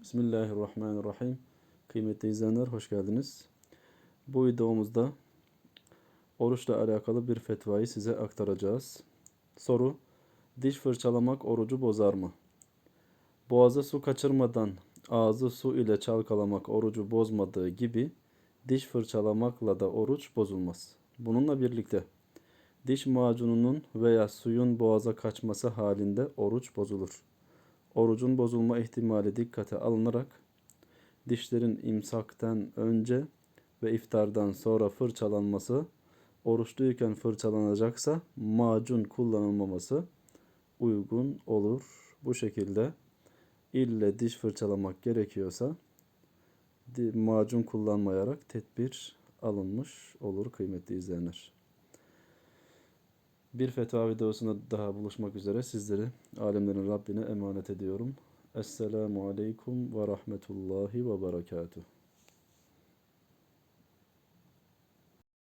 Bismillahirrahmanirrahim. Kıymetli izleyenler hoş geldiniz. Bu videomuzda oruçla alakalı bir fetvayı size aktaracağız. Soru: Diş fırçalamak orucu bozar mı? Boğaza su kaçırmadan ağzı su ile çalkalamak orucu bozmadığı gibi diş fırçalamakla da oruç bozulmaz. Bununla birlikte diş macununun veya suyun boğaza kaçması halinde oruç bozulur. Orucun bozulma ihtimali dikkate alınarak dişlerin imsakten önce ve iftardan sonra fırçalanması, oruçluyken fırçalanacaksa macun kullanılmaması uygun olur. Bu şekilde ille diş fırçalamak gerekiyorsa macun kullanmayarak tedbir alınmış olur kıymetli izleyenler. Bir fetva videosunda daha buluşmak üzere sizleri alemlerin Rabbine emanet ediyorum. Esselamu Aleyküm ve Rahmetullahi ve Berekatuhu.